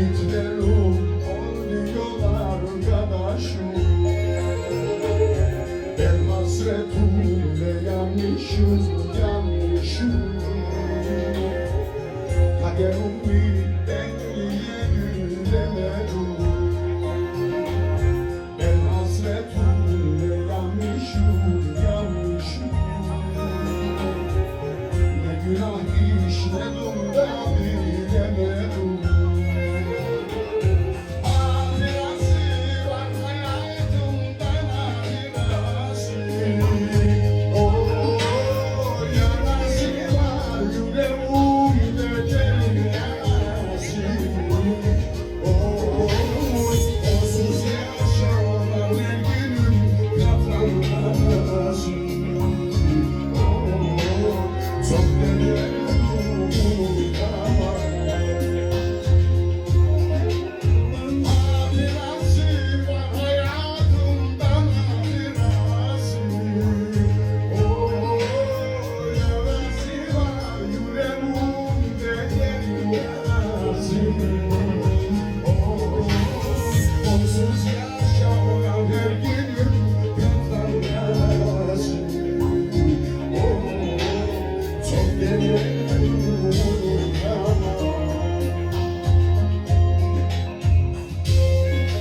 gitme ruh Ol diyor Ben hasretimle yanmışım Yanmışım Kaderim bir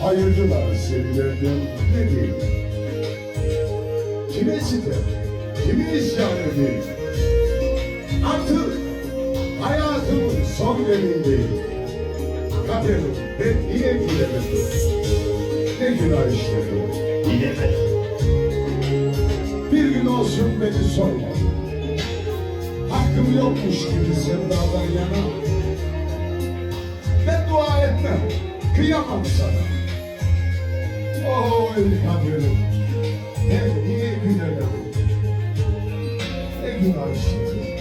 Hayırdılar sevilerdim ne diyeyim? Kime sitem, kime isyan edeyim Artık hayatımın son demindeyim Kaderim ben niye gülemedim? Ne günah işledim? Bilemedim. Bir gün olsun beni sorma Hakkım yokmuş gibi sevdadan yana Ben dua etmem, kıyamam sana. Oy kaderim Ben niye gülemedim Ne günah işledim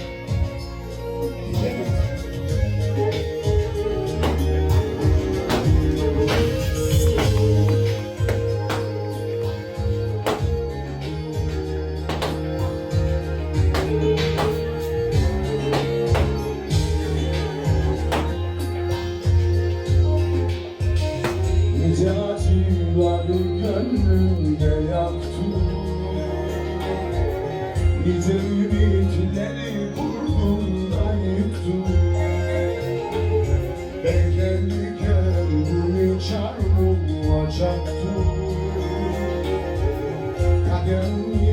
Nice acıları gönlümde yaktım Nice ümitleri burnumda yıktım bunu çar bulacaktım Kaderim